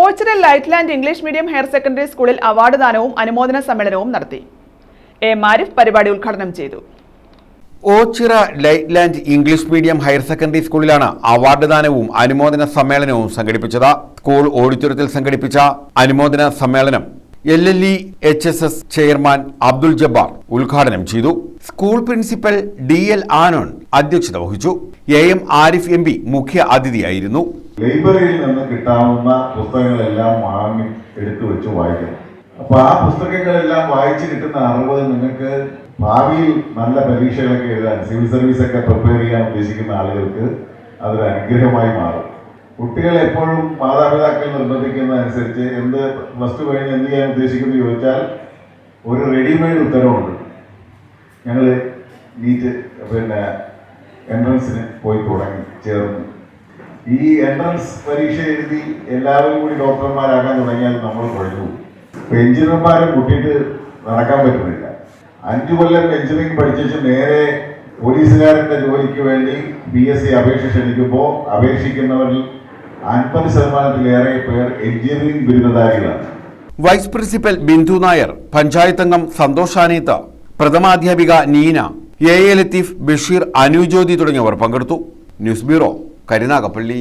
Ochira Lightland English medium higher secondary സ്കൂളിൽ award ദാനവും അനുമോദന സമ്മേളനവും നടത്തി. എ മാരിഫ് പരിപാടി ഉദ്ഘാടനം ചെയ്തു. Ochira Lightland English medium higher secondary സ്കൂളിലാണ് അവാർഡ് ദാനവും അനുമോദന സമ്മേളനവും സംഘടിപ്പിച്ചത്. സ്കൂൾ ഓഡിറ്റോറിയത്തിൽ സംഘടിപ്പിച്ച അനുമോദന സമ്മേളനം L L E H S S chairman Abdul Jabbar ഉദ്ഘാടനം ചെയ്തു. School principal D L anion അധ്യക്ഷത വഹിച്ചു. A M Arif M P മുഖ്യ അതിഥിയായിരുന്നു. ലൈബ്രറിയിൽ നിന്ന് കിട്ടാവുന്ന പുസ്തകങ്ങളെല്ലാം വാങ്ങി എടുത്തു വെച്ച് വായിക്കണം. അപ്പൊ ആ പുസ്തകങ്ങളെല്ലാം വായിച്ചു കിട്ടുന്ന അറിവ് നിങ്ങൾക്ക് ഭാവിയിൽ നല്ല പരീക്ഷകളൊക്കെ എഴുതാൻ സിവിൽ സർവീസ് ഒക്കെ പ്രിപ്പയർ ചെയ്യാൻ ഉദ്ദേശിക്കുന്ന ആളുകൾക്ക് അതൊരു അനുഗ്രഹമായി മാറും. കുട്ടികൾ എപ്പോഴും മാതാപിതാക്കൾ നിർബന്ധിക്കുന്നതനുസരിച്ച് എന്ത് പ്ലസ് ടു കഴിഞ്ഞ് എന്ത് ചെയ്യാൻ ഉദ്ദേശിക്കുന്നു ചോദിച്ചാൽ ഒരു റെഡിമെയ്ഡ് ഉത്തരവുണ്ട്. ഞങ്ങൾ നീറ്റ് പിന്നെ എൻട്രൻസിന് പോയി തുടങ്ങി ചേർന്നു. ഈ എൻട്രൻസ് പരീക്ഷ എഴുതി എല്ലാവരും കൂടി ഡോക്ടർമാരാകാൻ തുടങ്ങിയാൽ നമ്മൾ കുഴഞ്ഞു ഇപ്പം എഞ്ചിനീയർമാരെ കൂട്ടിയിട്ട് നടക്കാൻ പറ്റുന്നില്ല. അഞ്ചു കൊല്ലം എഞ്ചിനീയറിംഗ് പഠിച്ചു നേരെ പോലീസുകാരന്റെ ജോലിക്ക് വേണ്ടി പി എസ് സി അപേക്ഷ ക്ഷണിക്കുമ്പോൾ അപേക്ഷിക്കുന്നവരിൽ അൻപത് ശതമാനത്തിലേറെ പേർ എഞ്ചിനീയറിംഗ് ബിരുദധാരികളാണ്. വൈസ് പ്രിൻസിപ്പൽ ബിന്ദു നായർ പഞ്ചായത്ത് അംഗം സന്തോഷ് ആനീത്ത് പ്രഥമാധ്യാപിക നീന എ എ ലത്തീഫ് ബഷീർ അനുജ്യോതി തുടങ്ങിയവർ പങ്കെടുത്തു. News bureau Karunagappally.